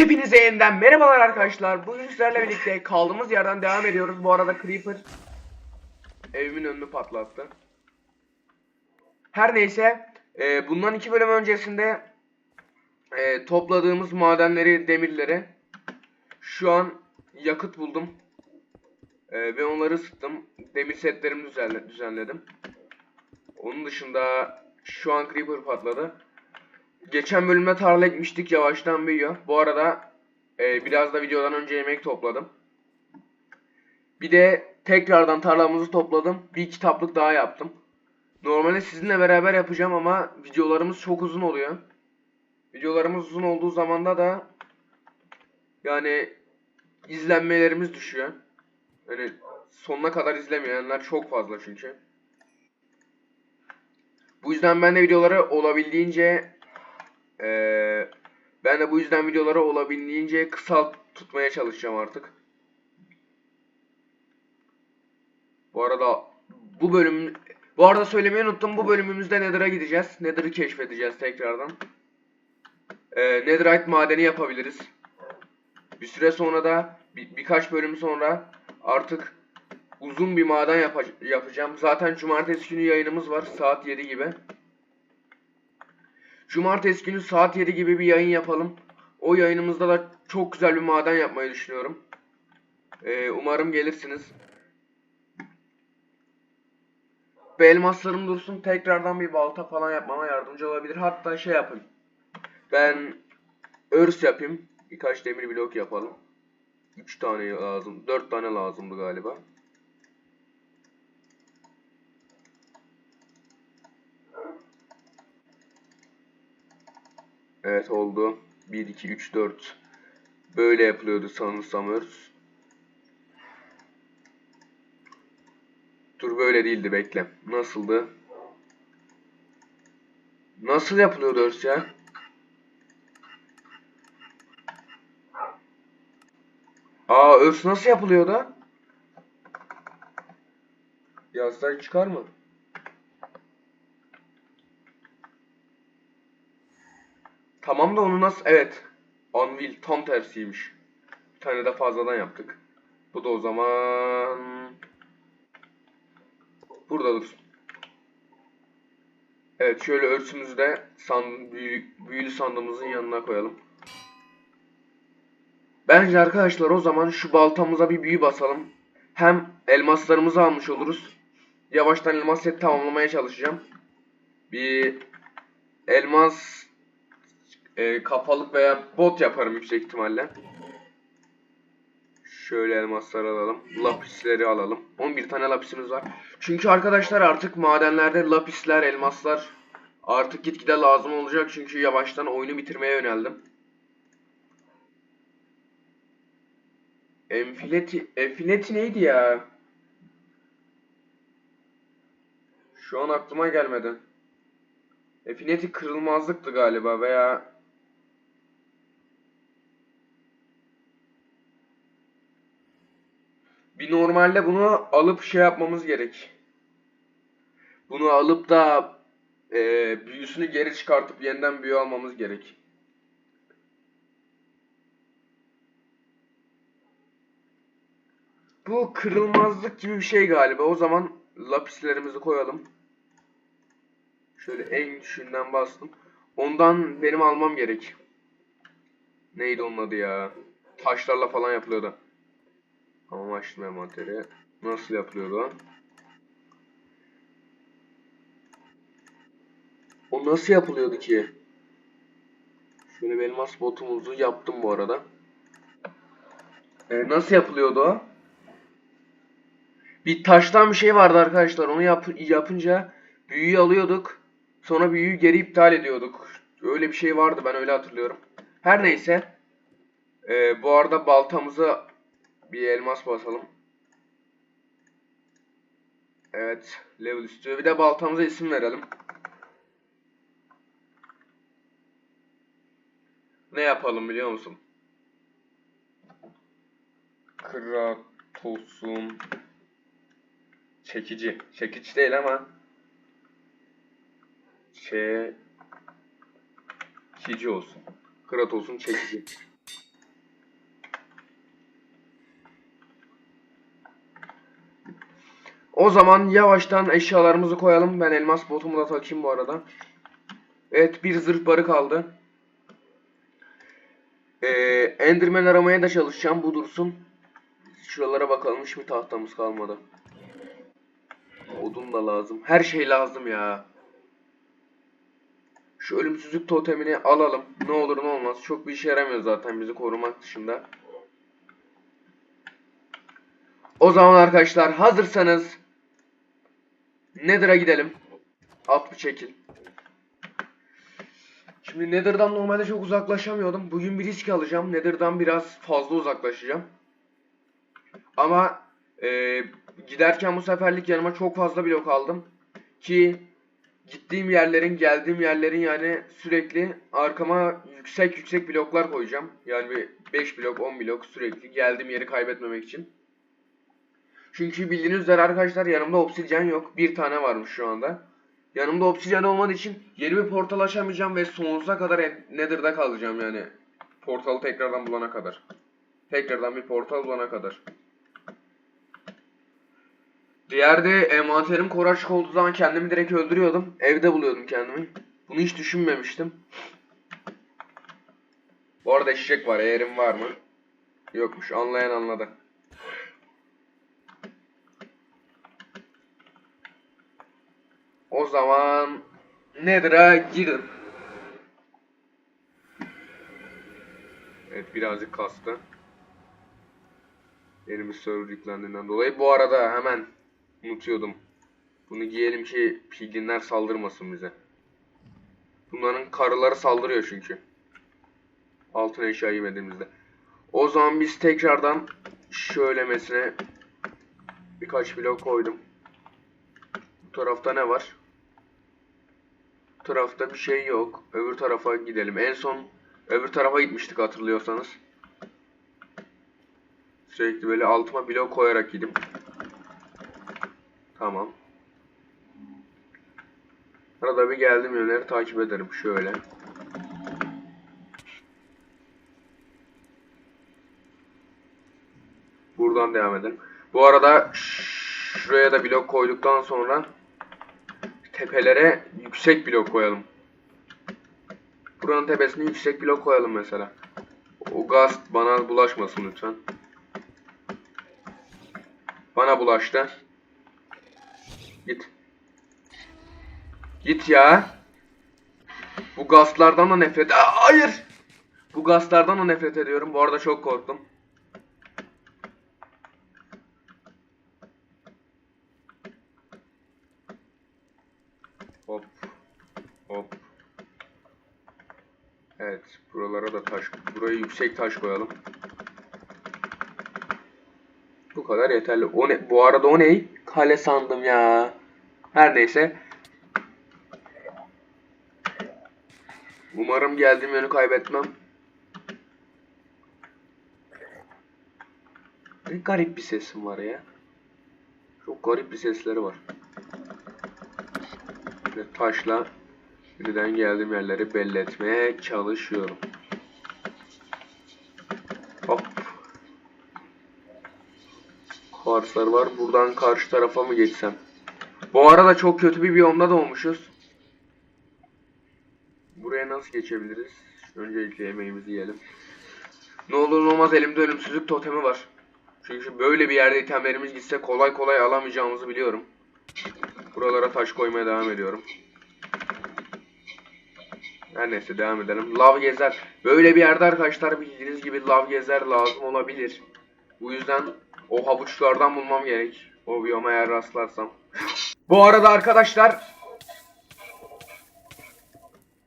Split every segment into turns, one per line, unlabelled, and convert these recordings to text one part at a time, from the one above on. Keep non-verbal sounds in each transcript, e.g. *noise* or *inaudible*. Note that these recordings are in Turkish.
Hepinize yeniden merhabalar arkadaşlar. Bugün sizlerle birlikte kaldığımız yerden devam ediyoruz. Bu arada Creeper evimin önünü patlattı. Her neyse, e, bundan iki bölüm öncesinde e, topladığımız madenleri, demirleri şu an yakıt buldum. E, ve onları ısıttım. Demir setlerimi düzenle- düzenledim. Onun dışında şu an Creeper patladı. Geçen bölümde tarla ekmiştik yavaştan büyüyor. Bu arada e, biraz da videodan önce yemek topladım. Bir de tekrardan tarlamızı topladım. Bir kitaplık daha yaptım. Normalde sizinle beraber yapacağım ama videolarımız çok uzun oluyor. Videolarımız uzun olduğu zamanda da yani izlenmelerimiz düşüyor. Hani sonuna kadar izlemeyenler çok fazla çünkü. Bu yüzden ben de videoları olabildiğince ee, ben de bu yüzden videoları olabildiğince kısa tutmaya çalışacağım artık. Bu arada bu bölüm bu arada söylemeyi unuttum. Bu bölümümüzde Nether'a gideceğiz. Nether'ı keşfedeceğiz tekrardan. Ee, Netherite madeni yapabiliriz. Bir süre sonra da bir, birkaç bölüm sonra artık uzun bir maden yapa- yapacağım. Zaten cumartesi günü yayınımız var saat 7 gibi. Cumartesi günü saat 7 gibi bir yayın yapalım. O yayınımızda da çok güzel bir maden yapmayı düşünüyorum. Ee, umarım gelirsiniz. Bu elmaslarım dursun. Tekrardan bir balta falan yapmama yardımcı olabilir. Hatta şey yapın. Ben örs yapayım. Birkaç demir blok yapalım. 3 tane lazım. 4 tane lazımdı galiba. Evet oldu. 1, 2, 3, 4. Böyle yapılıyordu sanırsam örs. Dur böyle değildi bekle. Nasıldı? Nasıl yapılıyordu örs ya? Aa örs nasıl yapılıyordu? Yazdan çıkar mı? Tamam da onu nasıl... Evet. Anvil tam tersiymiş. Bir tane de fazladan yaptık. Bu da o zaman... Burada dursun. Evet şöyle örsümüzü de san, büyü, büyülü sandığımızın yanına koyalım. Bence arkadaşlar o zaman şu baltamıza bir büyü basalım. Hem elmaslarımızı almış oluruz. Yavaştan elmas set tamamlamaya çalışacağım. Bir elmas e, kafalık veya bot yaparım yüksek ihtimalle. Şöyle elmasları alalım. Lapisleri alalım. 11 tane lapisimiz var. Çünkü arkadaşlar artık madenlerde lapisler, elmaslar artık gitgide lazım olacak. Çünkü yavaştan oyunu bitirmeye yöneldim. Enfileti, enfileti neydi ya? Şu an aklıma gelmedi. Enfileti kırılmazlıktı galiba veya Bir normalde bunu alıp şey yapmamız gerek. Bunu alıp da e, büyüsünü geri çıkartıp yeniden büyü almamız gerek. Bu kırılmazlık gibi bir şey galiba. O zaman lapislerimizi koyalım. Şöyle en düşünden bastım. Ondan benim almam gerek. Neydi onun adı ya? Taşlarla falan yapılıyordu. Tamam açtım envanteri. Nasıl yapılıyordu? O nasıl yapılıyordu ki? Şöyle bir botumuzu yaptım bu arada. Ee, nasıl yapılıyordu o? Bir taştan bir şey vardı arkadaşlar. Onu yap yapınca büyüyü alıyorduk. Sonra büyüyü geri iptal ediyorduk. Öyle bir şey vardı ben öyle hatırlıyorum. Her neyse. Ee, bu arada baltamızı bir elmas basalım. Evet. Level üstü. Bir de baltamıza isim verelim. Ne yapalım biliyor musun? Kratos'un çekici. Çekici değil ama çekici olsun. Kratos'un çekici. O zaman yavaştan eşyalarımızı koyalım. Ben elmas botumu da takayım bu arada. Evet bir zırh barı kaldı. Ee, Enderman aramaya da çalışacağım. Bu dursun. Şuralara bakalım. Hiç mi tahtamız kalmadı? Odun da lazım. Her şey lazım ya. Şu ölümsüzlük totemini alalım. Ne olur ne olmaz. Çok bir işe yaramıyor zaten bizi korumak dışında. O zaman arkadaşlar hazırsanız Nether'a gidelim. At bir çekil. Şimdi Nether'dan normalde çok uzaklaşamıyordum. Bugün bir risk alacağım. Nether'dan biraz fazla uzaklaşacağım. Ama e, giderken bu seferlik yanıma çok fazla blok aldım. Ki gittiğim yerlerin, geldiğim yerlerin yani sürekli arkama yüksek yüksek bloklar koyacağım. Yani bir 5 blok, 10 blok sürekli geldiğim yeri kaybetmemek için. Çünkü bildiğiniz üzere arkadaşlar yanımda obsidyen yok. Bir tane varmış şu anda. Yanımda obsidyen olmadığı için yeni bir portal açamayacağım ve sonsuza kadar Nether'da kalacağım yani. Portalı tekrardan bulana kadar. Tekrardan bir portal bulana kadar. Diğer de envanterim koraçık olduğu zaman kendimi direkt öldürüyordum. Evde buluyordum kendimi. Bunu hiç düşünmemiştim. Bu arada eşek var. Eğerim var mı? Yokmuş. Anlayan anladı. O zaman Nether'a girin. Evet birazcık kastı. Bir server yüklendiğinden dolayı. Bu arada hemen unutuyordum. Bunu giyelim ki pilginler saldırmasın bize. Bunların karıları saldırıyor çünkü. Altın eşya yemediğimizde. O zaman biz tekrardan şöylemesine birkaç blok koydum. Bu tarafta ne var? Tarafta bir şey yok. Öbür tarafa gidelim. En son öbür tarafa gitmiştik hatırlıyorsanız. Sürekli böyle altıma blok koyarak gidim. Tamam. Arada bir geldim yönleri takip ederim. Şöyle. Buradan devam edelim. Bu arada şuraya da blok koyduktan sonra tepelere yüksek blok koyalım. Buranın tepesine yüksek blok koyalım mesela. O gaz bana bulaşmasın lütfen. Bana bulaştı. Git. Git ya. Bu gazlardan da nefret... Aa, hayır! Bu gazlardan da nefret ediyorum. Bu arada çok korktum. Hop. Hop. Evet. Buralara da taş... Buraya yüksek taş koyalım. Bu kadar yeterli. O ne? Bu arada o ne? Kale sandım ya. Her neyse. Umarım geldiğim yönü kaybetmem. Ne garip bir sesim var ya. Çok garip bir sesleri var. Ve taşla birden geldiğim yerleri belli etmeye çalışıyorum. Hop. Karslar var. Buradan karşı tarafa mı geçsem? Bu arada çok kötü bir biyomda doğmuşuz. Buraya nasıl geçebiliriz? Öncelikle yemeğimizi yiyelim. Ne olur ne olmaz elimde ölümsüzlük totemi var. Çünkü böyle bir yerde itemlerimiz gitse kolay kolay alamayacağımızı biliyorum. Buralara taş koymaya devam ediyorum. Her neyse devam edelim. Lav gezer. Böyle bir yerde arkadaşlar bildiğiniz gibi lav gezer lazım olabilir. Bu yüzden o havuçlardan bulmam gerek. O biyoma eğer rastlarsam. Bu arada arkadaşlar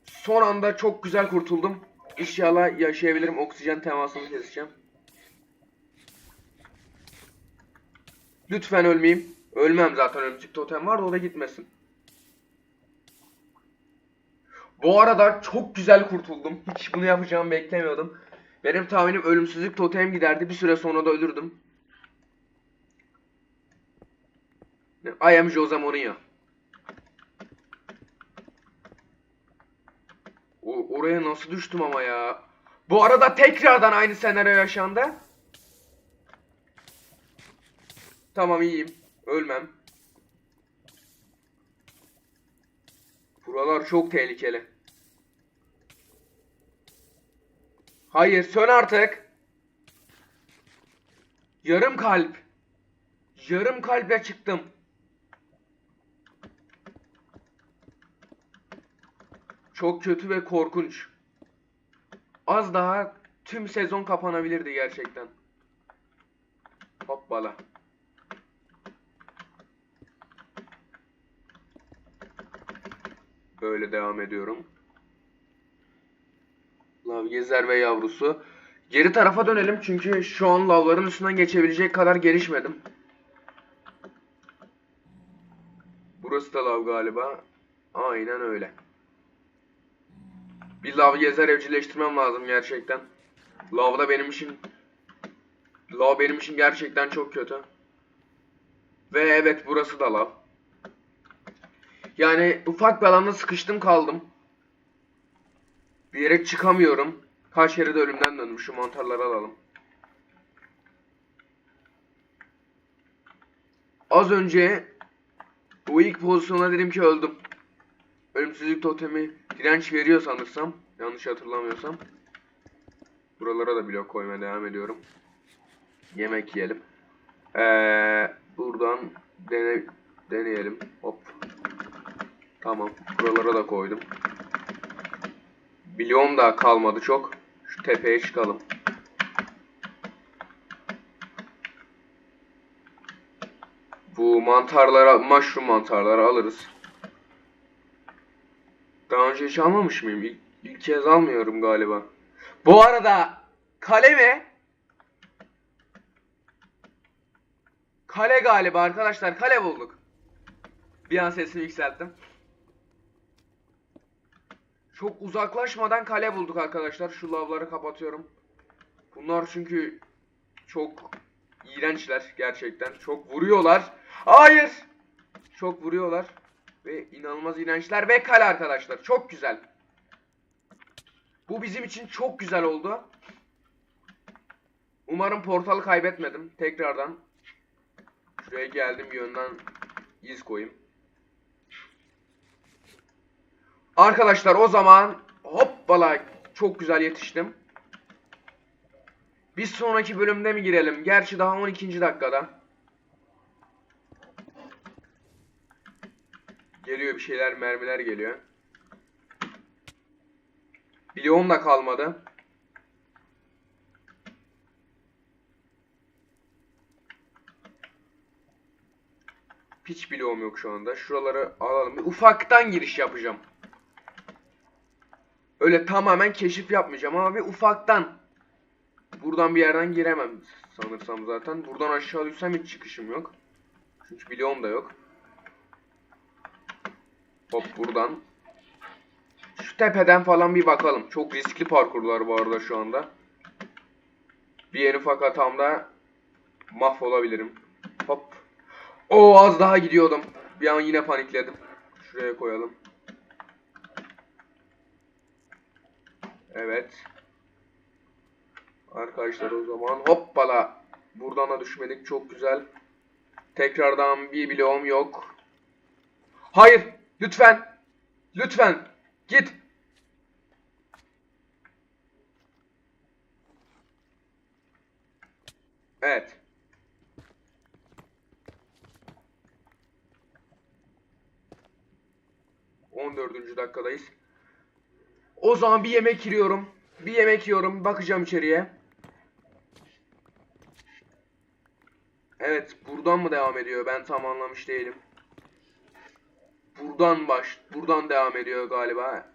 son anda çok güzel kurtuldum. İnşallah yaşayabilirim. Oksijen temasını keseceğim. Lütfen ölmeyeyim. Ölmem zaten ölümcük totem var da o da gitmesin. Bu arada çok güzel kurtuldum. *laughs* Hiç bunu yapacağımı beklemiyordum. Benim tahminim ölümsüzlük totem giderdi. Bir süre sonra da ölürdüm. I am Jose Mourinho. O, oraya nasıl düştüm ama ya. Bu arada tekrardan aynı senaryo yaşandı. Tamam iyiyim. Ölmem. Buralar çok tehlikeli. Hayır, sön artık. Yarım kalp. Yarım kalple çıktım. Çok kötü ve korkunç. Az daha tüm sezon kapanabilirdi gerçekten. Hoppala. Böyle devam ediyorum. Lav gezer ve yavrusu. Geri tarafa dönelim çünkü şu an lavların üstünden geçebilecek kadar gelişmedim. Burası da lav galiba. Aynen öyle. Bir lav gezer evcilleştirmem lazım gerçekten. Lav da benim için Lav benim için gerçekten çok kötü. Ve evet burası da lav. Yani ufak bir alanda sıkıştım kaldım. Bir yere çıkamıyorum. Kaç kere de ölümden döndüm. Şu mantarları alalım. Az önce bu ilk pozisyona dedim ki öldüm. Ölümsüzlük totemi direnç veriyor sanırsam. Yanlış hatırlamıyorsam. Buralara da blok koymaya devam ediyorum. Yemek yiyelim. Ee, buradan dene, deneyelim. Hop. Tamam. Buralara da koydum. Biliyorum da kalmadı çok. Şu tepeye çıkalım. Bu mantarlara, mushroom mantarları alırız. Daha önce hiç almamış mıyım? İlk, ilk kez almıyorum galiba. Bu arada kale mi? Kale galiba arkadaşlar. Kale bulduk. Bir an sesimi yükselttim. Çok uzaklaşmadan kale bulduk arkadaşlar. Şu lavları kapatıyorum. Bunlar çünkü çok iğrençler gerçekten. Çok vuruyorlar. Hayır. Çok vuruyorlar. Ve inanılmaz iğrençler. Ve kale arkadaşlar. Çok güzel. Bu bizim için çok güzel oldu. Umarım portalı kaybetmedim. Tekrardan. Şuraya geldim bir yönden iz koyayım. Arkadaşlar o zaman hoppala çok güzel yetiştim. Bir sonraki bölümde mi girelim? Gerçi daha 12. dakikada. Geliyor bir şeyler, mermiler geliyor. Bloğum da kalmadı. Hiç bloğum yok şu anda. Şuraları alalım. Bir ufaktan giriş yapacağım. Öyle tamamen keşif yapmayacağım ama bir ufaktan. Buradan bir yerden giremem sanırsam zaten. Buradan aşağı düşsem hiç çıkışım yok. Çünkü bloğum da yok. Hop buradan. Şu tepeden falan bir bakalım. Çok riskli parkurlar bu arada şu anda. Bir en ufak hatamda mahvolabilirim. Hop. O az daha gidiyordum. Bir an yine panikledim. Şuraya koyalım. Evet. Arkadaşlar o zaman hoppala. Buradan da düşmedik. Çok güzel. Tekrardan bir bloğum yok. Hayır. Lütfen. Lütfen. Git. Evet. On dördüncü dakikadayız. O zaman bir yemek yiyorum. Bir yemek yiyorum. Bakacağım içeriye. Evet. Buradan mı devam ediyor? Ben tam anlamış değilim. Buradan baş. Buradan devam ediyor galiba.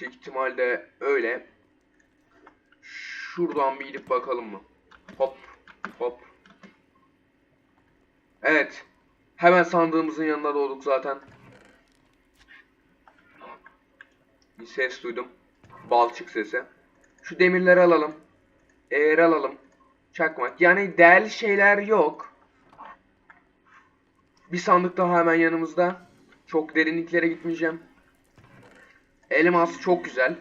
Büyük ihtimalle öyle. Şuradan bir gidip bakalım mı? Hop. Hop. Evet. Hemen sandığımızın yanında doğduk zaten. Bir ses duydum. Balçık sesi. Şu demirleri alalım. Eğer alalım. Çakmak. Yani değerli şeyler yok. Bir sandık daha hemen yanımızda. Çok derinliklere gitmeyeceğim. Elmas çok güzel.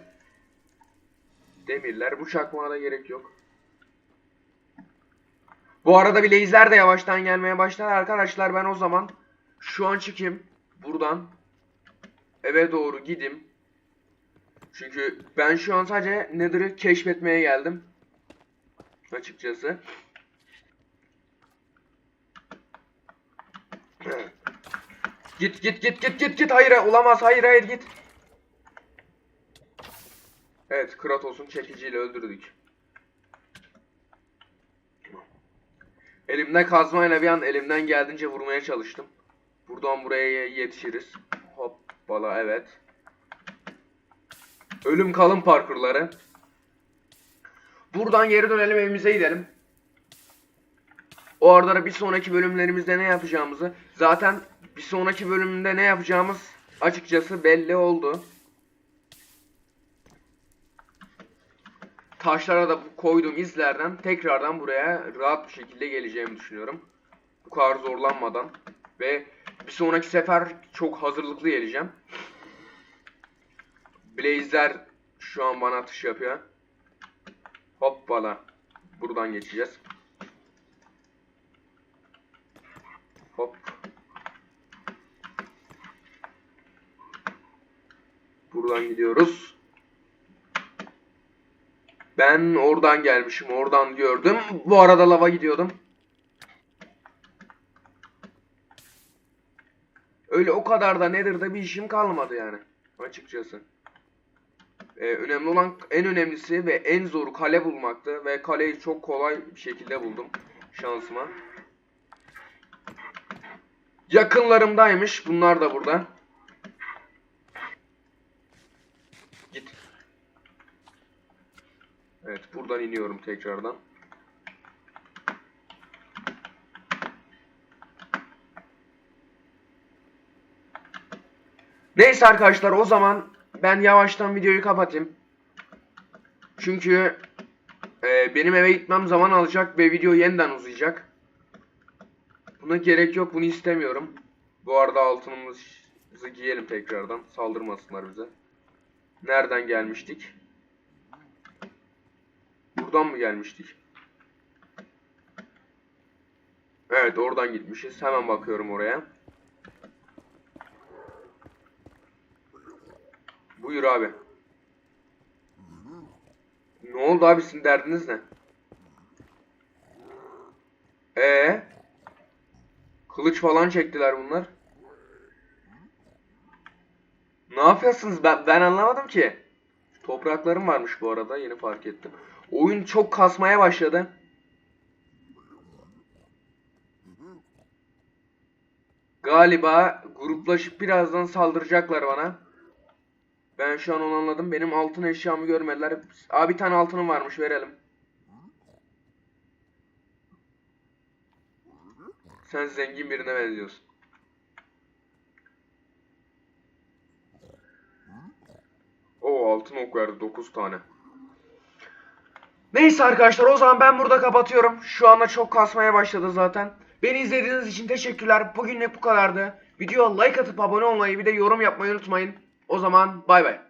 Demirler. Bu çakmağa da gerek yok. Bu arada bir lazer de yavaştan gelmeye başladı arkadaşlar. Ben o zaman şu an çıkayım. Buradan eve doğru gidim. Çünkü ben şu an sadece Nether'ı keşfetmeye geldim. Açıkçası. Git git git git git git hayır olamaz hayır hayır git. Evet Kratos'un çekiciyle öldürdük. Elimde kazmayla bir an elimden geldiğince vurmaya çalıştım. Buradan buraya yetişiriz. Hoppala evet. Ölüm kalım parkurları. Buradan geri dönelim evimize gidelim. O arada da bir sonraki bölümlerimizde ne yapacağımızı zaten bir sonraki bölümde ne yapacağımız açıkçası belli oldu. Taşlara da koyduğum izlerden tekrardan buraya rahat bir şekilde geleceğimi düşünüyorum. Bu kadar zorlanmadan ve bir sonraki sefer çok hazırlıklı geleceğim. Blazer şu an bana atış yapıyor. Hoppala. Buradan geçeceğiz. Hop. Buradan gidiyoruz. Ben oradan gelmişim. Oradan gördüm. Bu arada lava gidiyordum. Öyle o kadar da Nether'da bir işim kalmadı yani. Açıkçası. Ee, önemli olan en önemlisi ve en zoru kale bulmaktı. Ve kaleyi çok kolay bir şekilde buldum. Şansıma. Yakınlarımdaymış. Bunlar da burada. Git. Evet buradan iniyorum tekrardan. Neyse arkadaşlar o zaman ben yavaştan videoyu kapatayım. Çünkü e, benim eve gitmem zaman alacak ve video yeniden uzayacak. Buna gerek yok bunu istemiyorum. Bu arada altınımızı giyelim tekrardan saldırmasınlar bize. Nereden gelmiştik? Buradan mı gelmiştik? Evet oradan gitmişiz. Hemen bakıyorum oraya. Buyur abi. Ne oldu abi sizin derdiniz ne? Ee? Kılıç falan çektiler bunlar. Ne yapıyorsunuz? Ben, ben anlamadım ki. Topraklarım varmış bu arada. Yeni fark ettim. Oyun çok kasmaya başladı. Galiba gruplaşıp birazdan saldıracaklar bana. Ben şu an onu anladım. Benim altın eşyamı görmediler. Abi bir tane altınım varmış verelim. Sen zengin birine benziyorsun. O altın ok verdi 9 tane. Neyse arkadaşlar o zaman ben burada kapatıyorum. Şu anda çok kasmaya başladı zaten. Beni izlediğiniz için teşekkürler. Bugünlük bu kadardı. Videoya like atıp abone olmayı bir de yorum yapmayı unutmayın. O zaman bay bay.